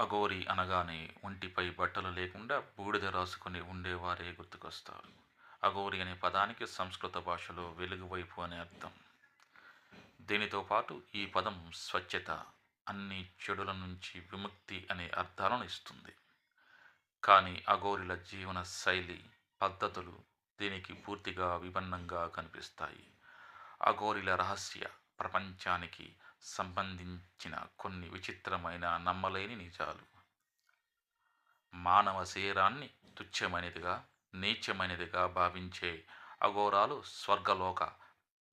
అఘోరి అనగానే ఒంటిపై బట్టలు లేకుండా బూడిద రాసుకుని ఉండేవారే గుర్తుకొస్తారు. అఘోరి అనే పదానికి సంస్కృత భాషలో వెలుగువైపు అనే అర్థం. దీనితో పాటు ఈ పదం స్వచ్ఛత అన్ని చెడుల నుంచి విముక్తి అనే అర్థాలను ఇస్తుంది. కానీ అఘోరిల జీవన శైలి పద్ధతులు దీనికి పూర్తిగా విభిన్నంగా కనిపిస్తాయి. అఘోరిల రహస్య ప్రపంచానికి సంబంధించిన కొన్ని విచిత్రమైన నమ్మలేని నిజాలు మానవ శరీరాన్ని తుచ్చమైనదిగా నీచమైనదిగా భావించే అఘోరాలు స్వర్గలోక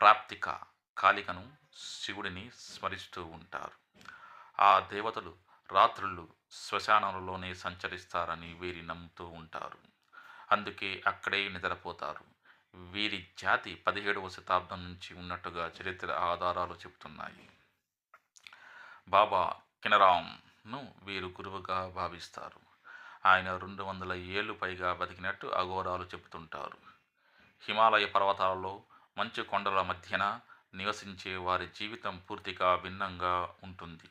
ప్రాప్తిక కాలికను శివుడిని స్మరిస్తూ ఉంటారు. ఆ దేవతలు రాత్రులు శ్మశానాలలోనే సంచరిస్తారని వీరి నమ్ముతూ ఉంటారు. అందుకే అక్కడే నిద్రపోతారు. వీరి జాతి పదిహేడవ శతాబ్దం నుంచి ఉన్నట్టుగా చరిత్ర ఆధారాలు చెబుతున్నాయి. బాబా కినరాంను వీరు గురువుగా భావిస్తారు. ఆయన రెండు వందల ఏళ్ళు పైగా బతికినట్టు అఘోరాలు చెబుతుంటారు. హిమాలయ పర్వతాలలో మంచు కొండల మధ్యన నివసించే వారి జీవితం పూర్తిగా భిన్నంగా ఉంటుంది.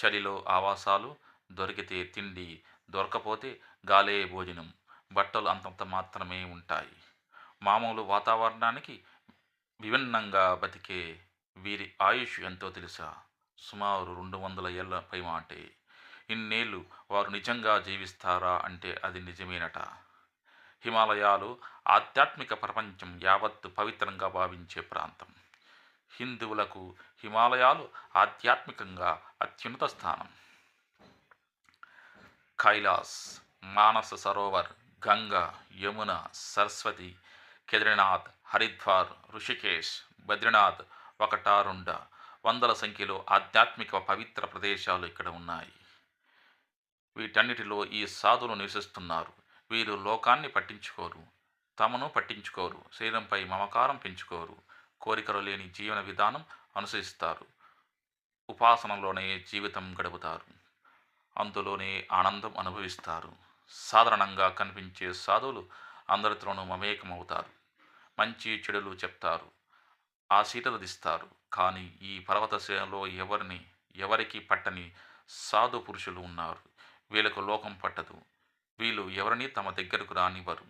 చలిలో ఆవాసాలు దొరికితే తిండి దొరకపోతే గాలే భోజనం బట్టలు అంతంత మాత్రమే ఉంటాయి. మామూలు వాతావరణానికి విభిన్నంగా బతికే వీరి ఆయుష్ ఎంతో తెలుసా? సుమారు రెండు వందల ఏళ్ళ పై మాటే ఇన్నేళ్ళు వారు నిజంగా జీవిస్తారా అంటే అది నిజమేనట. హిమాలయాలు ఆధ్యాత్మిక ప్రపంచం యావత్తు పవిత్రంగా భావించే ప్రాంతం. హిందువులకు హిమాలయాలు ఆధ్యాత్మికంగా అత్యున్నత స్థానం. కైలాస్ మానస సరోవర్ గంగా యమున సరస్వతి కేదార్నాథ్ హరిద్వార్ ఋషికేశ్ బద్రీనాథ్ ఒకటారుండ వందల సంఖ్యలో ఆధ్యాత్మిక పవిత్ర ప్రదేశాలు ఇక్కడ ఉన్నాయి. వీటన్నిటిలో ఈ సాధులు నివసిస్తున్నారు. వీరు లోకాన్ని పట్టించుకోరు తమను పట్టించుకోరు శరీరంపై మమకారం పెంచుకోరు కోరికలు లేని జీవన విధానం అనుసరిస్తారు. ఉపాసనలోనే జీవితం గడుపుతారు. అందులోనే ఆనందం అనుభవిస్తారు. సాధారణంగా కనిపించే సాధువులు అందరితోనూ మమేకమవుతారు. మంచి చెడులు చెప్తారు. ఆశీర్వదిస్తారు. కానీ ఈ పర్వత శ్రేణిలో ఎవరిని ఎవరికి పట్టని సాధు పురుషులు ఉన్నారు? వీళ్ళకు లోకం పట్టదు. వీళ్ళు ఎవరిని తమ దగ్గరకు రానివ్వరు.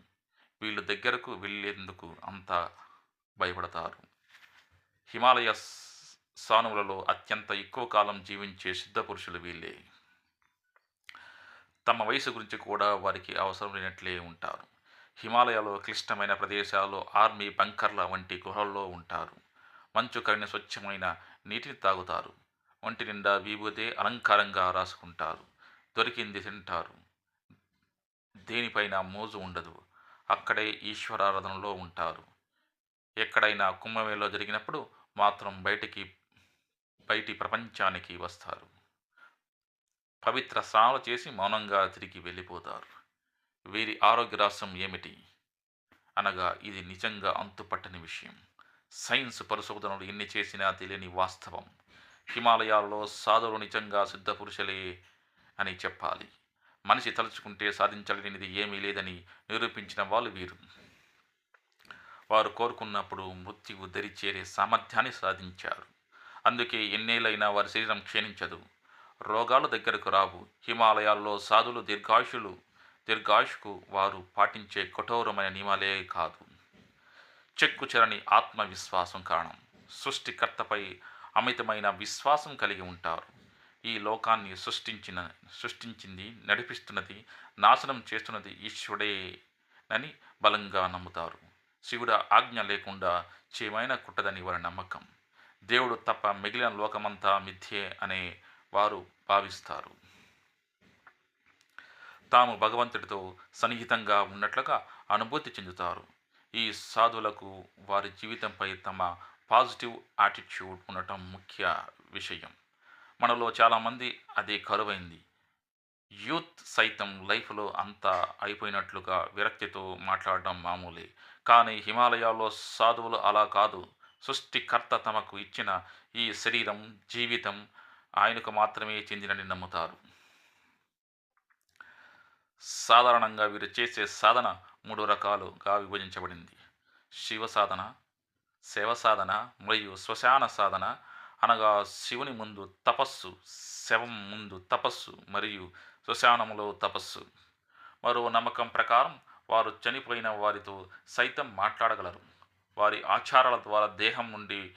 వీళ్ళు దగ్గరకు వెళ్ళేందుకు అంత భయపడతారు. హిమాలయ సానువులలో అత్యంత ఎక్కువ కాలం జీవించే సిద్ధ పురుషులు వీళ్ళే. తమ వయసు గురించి కూడా వారికి అవసరం లేనట్లే ఉంటారు. హిమాలయాలో క్లిష్టమైన ప్రదేశాల్లో ఆర్మీ బంకర్ల వంటి గుహల్లో ఉంటారు. మంచు కరిని స్వచ్ఛమైన నీటిని తాగుతారు. ఒంటి నిండా విభూదే అలంకారంగా రాసుకుంటారు. దొరికింది తింటారు. దేనిపైన మోజు ఉండదు. అక్కడే ఈశ్వరారాధనలో ఉంటారు. ఎక్కడైనా కుంభమేళలో జరిగినప్పుడు మాత్రం బయటికి బయటి ప్రపంచానికి వస్తారు. పవిత్ర స్నానాలు చేసి మౌనంగా తిరిగి వెళ్ళిపోతారు. వీరి ఆరోగ్య రహస్యం ఏమిటి? అనగా ఇది నిజంగా అంతుపట్టని విషయం. సైన్స్ పరిశోధనలు ఎన్ని చేసినా తెలియని వాస్తవం. హిమాలయాల్లో సాధువులు నిజంగా సిద్ధపురుషులే అని చెప్పాలి. మనిషి తలుచుకుంటే సాధించలేనిది ఏమీ లేదని నిరూపించిన వాళ్ళు వీరు. వారు కోరుకున్నప్పుడు మృత్యువు దరిచేరే సామర్థ్యాన్ని సాధించారు. అందుకే ఎన్నేళ్ళైనా వారి శరీరం క్షీణించదు. రోగాలు దగ్గరకు రావు. హిమాలయాల్లో సాధులు దీర్ఘాయుషులు దీర్ఘాయుషుకు వారు పాటించే కఠోరమైన నియమాలే కాదు. చెక్కుచెరని ఆత్మవిశ్వాసం కారణం. సృష్టికర్తపై అమితమైన విశ్వాసం కలిగి ఉంటారు. ఈ లోకాన్ని సృష్టించిన సృష్టించింది నడిపిస్తున్నది నాశనం చేస్తున్నది ఈశ్వరుడేనని బలంగా నమ్ముతారు. శివుడు ఆజ్ఞ లేకుండా చేయమైన కుట్టదని వారి నమ్మకం. దేవుడు తప్ప మిగిలిన లోకమంతా మిథ్యే అనే వారు భావిస్తారు. తాము భగవంతుడితో సన్నిహితంగా ఉన్నట్లుగా అనుభూతి చెందుతారు. ఈ సాధువులకు వారి జీవితంపై తమ పాజిటివ్ యాటిట్యూడ్ ఉండటం ముఖ్య విషయం. మనలో చాలామంది అది కరువైంది. యూత్ సైతం లైఫ్లో అంతా అయిపోయినట్లుగా విరక్తితో మాట్లాడడం మామూలే. కానీ హిమాలయాల్లో సాధువులు అలా కాదు. సృష్టికర్త తమకు ఇచ్చిన ఈ శరీరం జీవితం ఆయనకు మాత్రమే చెందినని నమ్ముతారు. సాధారణంగా వీరు చేసే సాధన మూడు రకాలుగా విభజించబడింది. శివ సాధన శివ సాధన మరియు శ్మశాన సాధన అనగా శివుని ముందు తపస్సు శవం ముందు తపస్సు మరియు శ్మశానములో తపస్సు. మరో నమ్మకం ప్రకారం వారు చనిపోయిన వారితో సైతం మాట్లాడగలరు. వారి ఆచారాల ద్వారా దేహం నుండి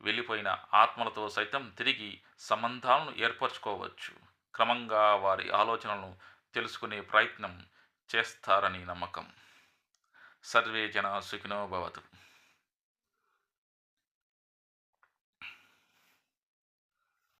వెళ్ళిపోయిన ఆత్మలతో సైతం తిరిగి సంబంధాలను ఏర్పరచుకోవచ్చు. క్రమంగా వారి ఆలోచనలను తెలుసుకునే ప్రయత్నం చేస్తారని నమ్మకం. సర్వే జనా సుఖినో భవతు.